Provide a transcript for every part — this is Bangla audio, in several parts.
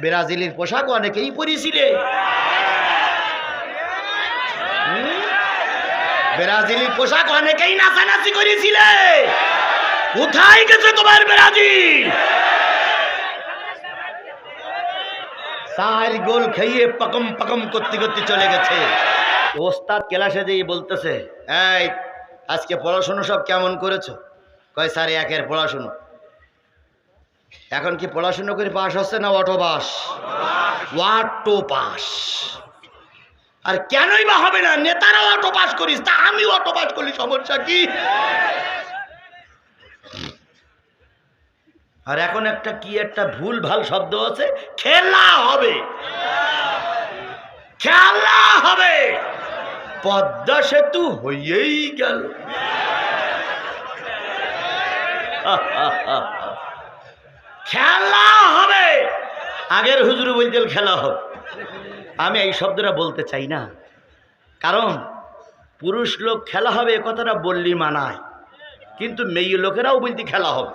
ব্রাজিলের পোশাক অনেকেই পরিছিলে। হুম? ব্রাজিলের পোশাক অনেকেই নাচানাচি করেছিলে। কোথায় গেছে তোমার ব্রাজিল? চার গোল খাইয়ে পকম পকম করতে করতে চলে গেছে। ওস্তাদ ক্লাসে যেই বলতেছে, এই, আজকে পড়াশুনো সব কেমন করেছ? কয়, স্যার, একের পড়াশুনো। এখন কি পড়াশুনো করে পাস হচ্ছে না অটো পাস অটো পাস আর কেনই বা হবে না? নেতারা অটো পাস করিস, তা আমি অটো পাস করি সমস্যা কি? আর এখন একটা কি একটা ভুল ভালো শব্দ আছে? খেলা হবে। খেলা হবে। পদ্মা সেতু হয়েই গেল। খেলা হবে। আগের হুজুর বলতেন খেলা হোক আমি এই শব্দটা বলতে চাই না। কারণ পুরুষ লোক খেলা হবে, এ কথাটা বললি মানায়। কিন্তু মেয়ে লোকেরাও বলতে, খেলা হবে।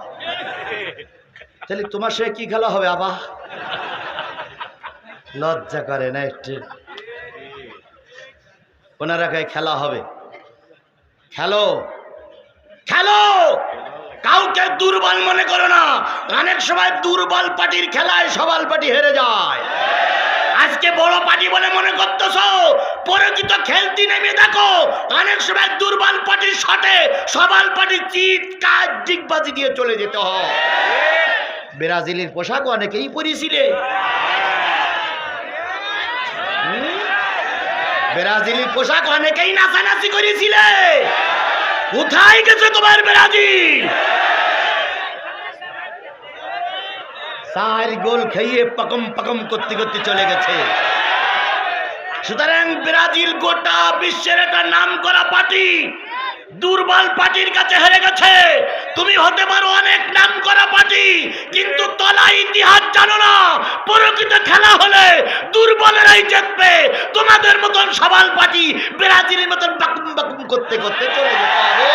তাহলে তোমার সঙ্গে কি খেলা হবে, আবা? লজ্জা করে না একটু। ওনারা খেলা হবে। খেলো। খেলো। কাউকে দুর্বল মনে করো না। অনেক সময় দুর্বল পার্টির খেলায় সবাল পার্টি হেরে যায়। আজকে বড় পার্টি বলে মনে করতেছ? পরিচিত খেলতি নেমে দেখো। অনেক সময় দুর্বল পার্টির শটে সবাল পার্টির চিৎকার ডিগবাজি দিয়ে চলে যেতে হয়। ব্রাজিলের পোশাক অনেকেই পরিছিলে? ব্রাজিলের পোশাক অনেকেই নাচানাচি করেছিলে। কোথায় গেছে তোমার ব্রাজিল? চার গোল খেয়ে পকম পকম করতে করতে চলে গেছে। সুতরাং ব্রাজিল গোটা বিশ্বের একটা নাম করা পার্টি দুর্বল পার্টির কাছে হেরে গেছে। তুমি হতে পারো অনেক নাম করা পার্টি, কিন্তু তলা ইতিহাস জানো না, প্রকৃত খেলা হলে দুর্বলেরাই জিতবে। তোমাদের মতন সবাল পার্টি ব্রাজিলের মতন বাকুম বাকুম করতে করতে চলে যেতে হবে